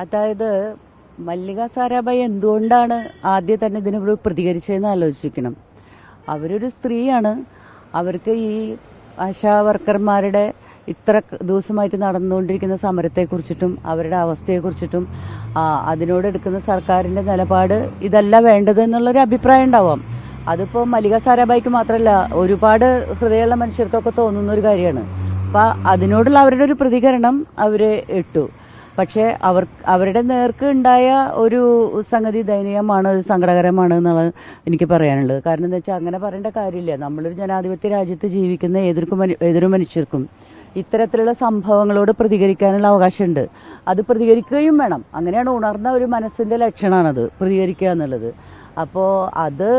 അതായത് മല്ലിക സാരാഭായി എന്തുകൊണ്ടാണ് ആദ്യം തന്നെ ഇതിനോട് പ്രതികരിച്ചതെന്ന് ആലോചിക്കണം. അവരൊരു സ്ത്രീയാണ്. അവർക്ക് ഈ ആശാ വർക്കർമാരുടെ ഇത്ര ദിവസമായിട്ട് നടന്നുകൊണ്ടിരിക്കുന്ന സമരത്തെക്കുറിച്ചിട്ടും അവരുടെ അവസ്ഥയെക്കുറിച്ചിട്ടും അതിനോട് എടുക്കുന്ന സർക്കാരിന്റെ നിലപാട് ഇതല്ല വേണ്ടത് എന്നുള്ളൊരു അഭിപ്രായം ഉണ്ടാവാം. അതിപ്പോൾ മല്ലിക സാരാഭായിക്ക് മാത്രമല്ല ഒരുപാട് ഹൃദയമുള്ള മനുഷ്യർക്കൊക്കെ തോന്നുന്ന ഒരു കാര്യമാണ്. അപ്പം അതിനോടുള്ള അവരുടെ ഒരു പ്രതികരണം അവരെ ഇട്ടു. പക്ഷേ അവർ അവരുടെ നേർക്ക് ഉണ്ടായ ഒരു സംഗതി ദയനീയമാണ് സങ്കടകരമാണ് എന്നുള്ളത് എനിക്ക് പറയാനുള്ളത്. കാരണം എന്താ വെച്ചാൽ അങ്ങനെ പറയേണ്ട കാര്യമില്ല. നമ്മളൊരു ജനാധിപത്യ രാജ്യത്ത് ജീവിക്കുന്ന ഏതൊരു ഏതൊരു മനുഷ്യർക്കും ഇത്തരത്തിലുള്ള സംഭവങ്ങളോട് പ്രതികരിക്കാനുള്ള അവകാശമുണ്ട്. അത് പ്രതികരിക്കുകയും വേണം. അങ്ങനെയാണ് ഉണർന്ന ഒരു മനസ്സിന്റെ ലക്ഷണമാണത് പ്രതികരിക്കുക എന്നുള്ളത്. അപ്പോൾ അത്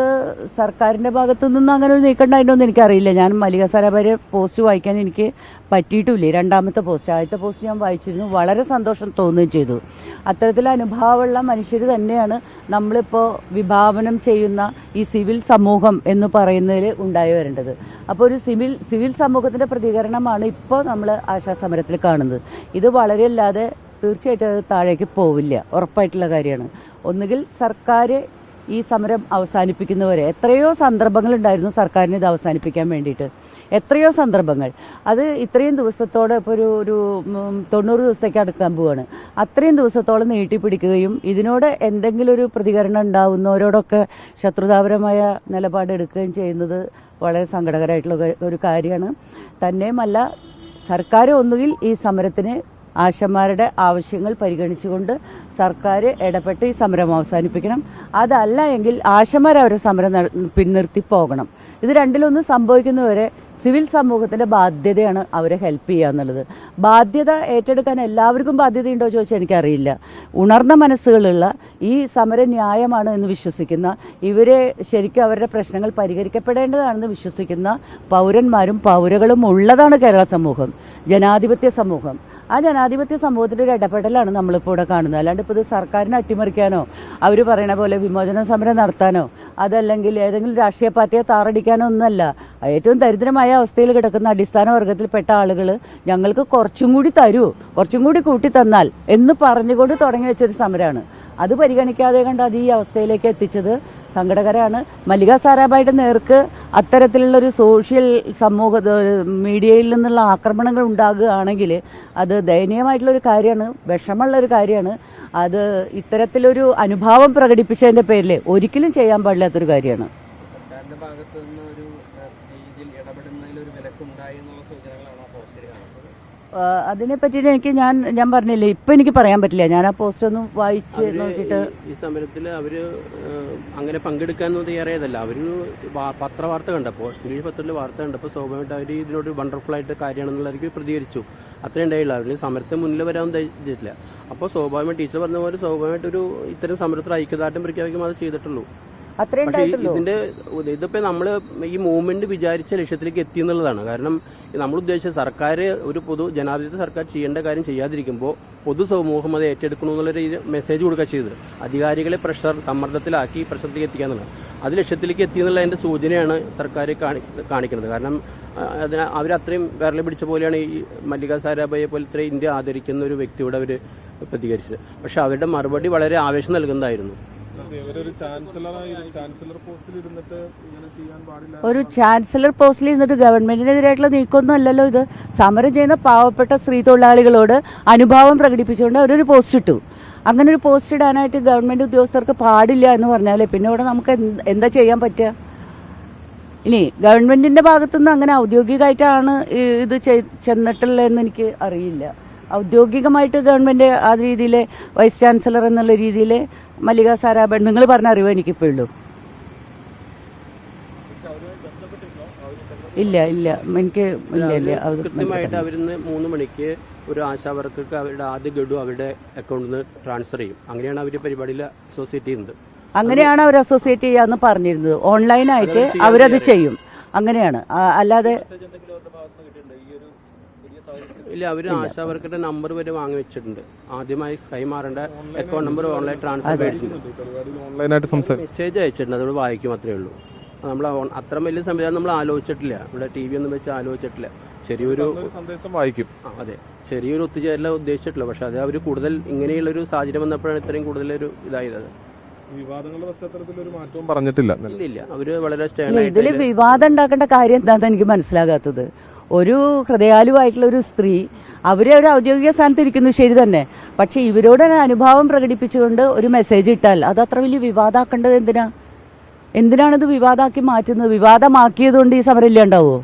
സർക്കാരിന്റെ ഭാഗത്തു നിന്ന് അങ്ങനെ ഒരു നീക്കം ഉണ്ടായിട്ടൊന്നും എനിക്കറിയില്ല. ഞാൻ മല്ലിക സാരാഭാര്യ പോസ്റ്റ് വായിക്കാൻ എനിക്ക് പറ്റിയിട്ടില്ലേ. രണ്ടാമത്തെ പോസ്റ്റ് ആദ്യത്തെ പോസ്റ്റ് ഞാൻ വായിച്ചിരുന്നു. വളരെ സന്തോഷം തോന്നുകയും ചെയ്തു. അത്തരത്തിൽ അനുഭവമുള്ള മനുഷ്യർ തന്നെയാണ് നമ്മളിപ്പോൾ വിഭാവനം ചെയ്യുന്ന ഈ സിവിൽ സമൂഹം എന്ന് പറയുന്നതിൽ ഉണ്ടായി വരേണ്ടത്. അപ്പോൾ ഒരു സിവിൽ സിവിൽ സമൂഹത്തിന്റെ പ്രതികരണമാണ് ഇപ്പോൾ നമ്മൾ ആശാസമരത്തിൽ കാണുന്നത്. ഇത് വളരെ അല്ലാതെ തീർച്ചയായിട്ടും അത് താഴേക്ക് പോവില്ല. ഉറപ്പായിട്ടുള്ള കാര്യമാണ്. ഒന്നുകിൽ സർക്കാർ ഈ സമരം അവസാനിപ്പിക്കുന്നവരെ എത്രയോ സന്ദർഭങ്ങൾ ഉണ്ടായിരുന്നു സർക്കാരിന് ഇത് അവസാനിപ്പിക്കാൻ വേണ്ടിയിട്ട്. എത്രയോ സന്ദർഭങ്ങൾ. അത് ഇത്രയും ദിവസത്തോടെ ഇപ്പോൾ ഒരു ഒരു തൊണ്ണൂറ് ദിവസത്തേക്ക് അടുക്കാൻ പോവാണ്. അത്രയും ദിവസത്തോളം നീട്ടിപ്പിടിക്കുകയും ഇതിനോട് എന്തെങ്കിലും ഒരു പ്രതികരണം ഉണ്ടാവുന്നവരോടൊക്കെ ശത്രുതാപരമായ നിലപാടെടുക്കുകയും ചെയ്യുന്നത് വളരെ സങ്കടകരമായിട്ടുള്ള ഒരു കാര്യമാണ്. തന്നെയുമല്ല സർക്കാർ ഒന്നുകിൽ ഈ സമരത്തിന് ആശമാരുടെ ആവശ്യങ്ങൾ പരിഗണിച്ചുകൊണ്ട് സർക്കാർ ഇടപെട്ട് ഈ സമരം അവസാനിപ്പിക്കണം. അതല്ല എങ്കിൽ ആശമാർ അവരെ സമരം പിൻനിർത്തി പോകണം. ഇത് രണ്ടിലൊന്നും സംഭവിക്കുന്നവരെ സിവിൽ സമൂഹത്തിന്റെ ബാധ്യതയാണ് അവരെ ഹെൽപ്പ് ചെയ്യുക എന്നുള്ളത്. ബാധ്യത ഏറ്റെടുക്കാൻ എല്ലാവർക്കും ബാധ്യതയുണ്ടോ ചോദിച്ചാൽ എനിക്കറിയില്ല. ഉണർന്ന മനസ്സുകളുള്ള ഈ സമരം ന്യായമാണ് എന്ന് വിശ്വസിക്കുന്ന ഇവരെ ശരിക്കും അവരുടെ പ്രശ്നങ്ങൾ പരിഹരിക്കപ്പെടേണ്ടതാണെന്ന് വിശ്വസിക്കുന്ന പൗരന്മാരും പൗരകളും ഉള്ളതാണ് കേരള സമൂഹം. ജനാധിപത്യ സമൂഹം. ആ ജനാധിപത്യ സമൂഹത്തിന്റെ ഒരു ഇടപെടലാണ് നമ്മളിപ്പോൾ ഇവിടെ കാണുന്നത്. അല്ലാണ്ട് ഇപ്പോൾ ഇത് സർക്കാരിനെ അട്ടിമറിക്കാനോ അവർ പറയണ പോലെ വിമോചന സമരം നടത്താനോ അതല്ലെങ്കിൽ ഏതെങ്കിലും രാഷ്ട്രീയ പാർട്ടിയെ താറടിക്കാനോ ഒന്നല്ല. ഏറ്റവും ദരിദ്രമായ അവസ്ഥയിൽ കിടക്കുന്ന അടിസ്ഥാന വർഗത്തിൽപ്പെട്ട ആളുകൾ ഞങ്ങൾക്ക് കുറച്ചും കൂടി തരൂ കുറച്ചും കൂടി കൂട്ടി തന്നാൽ എന്ന് പറഞ്ഞുകൊണ്ട് തുടങ്ങി വെച്ചൊരു സമരമാണ് അത് പരിഗണിക്കാതെ കണ്ട് അത് ഈ അവസ്ഥയിലേക്ക് എത്തിച്ചത് സങ്കടകരമാണ് മല്ലിക സാരാഭായിയുടെ നേർക്ക് അത്തരത്തിലുള്ള ഒരു സോഷ്യൽ സമൂഹ മീഡിയയിൽ നിന്നുള്ള ആക്രമണങ്ങൾ ഉണ്ടാകുകയാണെങ്കിൽ അത് ദയനീയമായിട്ടുള്ളൊരു കാര്യമാണ് വിഷമമുള്ള ഒരു കാര്യമാണ്. അത് ഇത്തരത്തിലൊരു അനുഭാവം പ്രകടിപ്പിച്ചതിന്റെ പേരിൽ ഒരിക്കലും ചെയ്യാൻ പാടില്ലാത്തൊരു കാര്യമാണ്. ഭാഗത്തു ഒരു രീതിയിൽ ഇടപെടുന്നതിൽ ഒരു വിലക്കുണ്ടായി എന്നുള്ള കാണുന്നത് പറ്റി എനിക്ക് ഞാൻ ഞാൻ പറഞ്ഞില്ലേ ഇപ്പൊ എനിക്ക് പറയാൻ പറ്റില്ല. ഞാൻ ആ പോസ്റ്റ് ഒന്നും വായിച്ച് നോക്കിയിട്ട് ഈ സമരത്തിൽ അവർ അങ്ങനെ പങ്കെടുക്കാനൊന്നും തയ്യാറായതല്ല. അവർ പത്രവാർത്ത കണ്ടപ്പോൾ ഇംഗ്ലീഷ് പത്രത്തിൽ വാർത്ത കണ്ടപ്പോൾ സ്വാഭാവികമായിട്ട് അവർ ഇതിനോട് വണ്ടർഫുൾ ആയിട്ട് കാര്യമാണെന്നുള്ളവർക്ക് പ്രതികരിച്ചു. അത്രയും ഉണ്ടായില്ല അവർ സമരത്തിന് മുന്നിൽ വരാൻ ചെയ്തിട്ടില്ല അപ്പോൾ സ്വാഭാവികമായിട്ട് ടീച്ചർ പറഞ്ഞ പോലെ സ്വാഭാവികമായിട്ട് ഒരു ഇത്തരം സമരത്തിൽ ഐക്യദാർഢ്യം പ്രഖ്യാപിക്കുമ്പോൾ അത് ചെയ്തിട്ടുള്ളൂ. അത്രേ ഉണ്ടായിട്ടുള്ളൂ. ഇതിന്റെ ഇതിപ്പോ നമ്മൾ ഈ മൂവ്മെന്റ് വിചാരിച്ച ലക്ഷ്യത്തിലേക്ക് എത്തി എന്നുള്ളതാണ്. കാരണം നമ്മൾ ഉദ്ദേശിച്ച സർക്കാർ ഒരു പൊതു ജനാധിപത്യ സർക്കാർ ചെയ്യേണ്ട കാര്യം ചെയ്യാതിരിക്കുമ്പോൾ പൊതു സമൂഹം അത് ഏറ്റെടുക്കണമെന്നുള്ള ഒരു മെസ്സേജ് കൊടുക്കുക ചെയ്തത്. അധികാരികളെ പ്രഷർ സമ്മർദ്ദത്തിലാക്കി പ്രഷറിലേക്ക് എത്തിക്കുക എന്നുള്ളത് അത് ലക്ഷ്യത്തിലേക്ക് എത്തി എന്നുള്ള എന്നുള്ളതിന്റെ സൂചനയാണ് സർക്കാർ കാണി- കാണിക്കുന്നത്. കാരണം അതിന് അവരത്രയും വിരൽ പിടിച്ച പോലെയാണ് ഈ മല്ലിക പോലെ ഇത്രയും ഇന്ത്യ ആദരിക്കുന്ന ഒരു വ്യക്തിയോട് അവർ പ്രതികരിച്ചത്. പക്ഷെ അവരുടെ മറുപടി വളരെ ആവേശം നൽകുന്നതായിരുന്നു. ഒരു ചാൻസലർ പോസ്റ്റിൽ ഇരുന്നിട്ട് ഗവൺമെന്റിനെതിരായിട്ടുള്ള നീക്കമൊന്നും അല്ലല്ലോ ഇത്. സമരം ചെയ്യുന്ന പാവപ്പെട്ട സ്ത്രീ തൊഴിലാളികളോട് അനുഭാവം പ്രകടിപ്പിച്ചുകൊണ്ട് അവരൊരു പോസ്റ്റ് ഇട്ടു. അങ്ങനെ ഒരു പോസ്റ്റ് ഇടാനായിട്ട് ഗവൺമെന്റ് ഉദ്യോഗസ്ഥർക്ക് പാടില്ല എന്ന് പറഞ്ഞാലേ പിന്നെ ഇവിടെ നമുക്ക് എന്താ ചെയ്യാൻ പറ്റുക? ഇനി ഗവൺമെന്റിന്റെ ഭാഗത്തുനിന്ന് അങ്ങനെ ഔദ്യോഗികമായിട്ടാണ് ഇത് ചെന്നിട്ടുള്ളതെന്ന് എനിക്ക് അറിയില്ല. ഔദ്യോഗികമായിട്ട് ഗവൺമെന്റ് ആ രീതിയിൽ വൈസ് ചാൻസലർ എന്നുള്ള രീതിയിൽ മല്ലിക സാരാബൻ നിങ്ങൾ പറഞ്ഞ അറിവ് എനിക്കിപ്പോൾ ഉള്ളൂ ഇല്ല ഇല്ല. എനിക്ക് ഇല്ല ഇല്ല. കൃത്യമായിട്ട് അവരിന്ന് മൂന്ന് മണിക്ക് ഒരു ആശാ വർക്കർക്ക് അവരുടെ ആദ്യ ഗഡു അവരുടെ അക്കൗണ്ടിൽ നിന്ന് ട്രാൻസ്ഫർ ചെയ്യും. അങ്ങനെയാണ് അവർ പരിപാടിയിൽ അസോസിയേറ്റ് ചെയ്യുന്നത്. അങ്ങനെയാണ് അവർ അസോസിയേറ്റ് ചെയ്യാന്ന് പറഞ്ഞിരുന്നത്. ഓൺലൈനായിട്ട് അവരത് ചെയ്യും. അങ്ങനെയാണ്. അല്ലാതെ ഇല്ല അവർ ആശാ വർക്കറുടെ നമ്പർ വരെ വാങ്ങി വെച്ചിട്ടുണ്ട്. ആദ്യമായി കൈമാറേണ്ട അക്കൗണ്ട് നമ്പർ ഓൺലൈൻ ട്രാൻസ്ഫർ ഓൺലൈനായിട്ട് മെസ്സേജ് അയച്ചിട്ടുണ്ട് അതോട് വായിക്കും അത്രേ ഉള്ളൂ. നമ്മൾ അത്ര വലിയ സംവിധാനം നമ്മൾ ആലോചിച്ചിട്ടില്ല. ഇവിടെ ടി വി ഒന്നും വെച്ച് ആലോചിച്ചിട്ടില്ല. ചെറിയൊരു സന്ദേശം വായിക്കും. അതെ. ചെറിയൊരു ഒത്തുചേരല ഉദ്ദേശിച്ചിട്ടില്ല പക്ഷെ അത് അവർ കൂടുതൽ ഇങ്ങനെയുള്ളൊരു സാഹചര്യം വന്നപ്പോഴാണ് ഇത്രയും കൂടുതൽ കൂടുതലൊരു ഇതായത്. വിവാദങ്ങളുടെ പശ്ചാത്തലത്തിൽ ഒരു മാറ്റവും പറഞ്ഞിട്ടില്ല. ഇല്ല ഇല്ല അവർ വളരെ സ്റ്റേൺ ആയിട്ട് ഇതിൽ വിവാദം ഉണ്ടാക്കേണ്ട കാര്യം എന്താണെന്ന് എനിക്ക് മനസ്സിലാകാത്തത്. ഒരു ഹൃദയാലുവായിട്ടുള്ള ഒരു സ്ത്രീ അവരെ ഒരു ഔദ്യോഗിക സ്ഥാനത്ത് ഇരിക്കുന്നു ശരി തന്നെ. പക്ഷെ ഇവരോട് അനുഭാവം പ്രകടിപ്പിച്ചുകൊണ്ട് ഒരു മെസ്സേജ് ഇട്ടാൽ അത് അത്ര വലിയ വിവാദമാക്കേണ്ടത് എന്തിനാ? എന്തിനാണിത് വിവാദാക്കി മാറ്റുന്നത്? വിവാദമാക്കിയത് കൊണ്ട് ഈ സമരം ഇല്ലാണ്ടാവോ?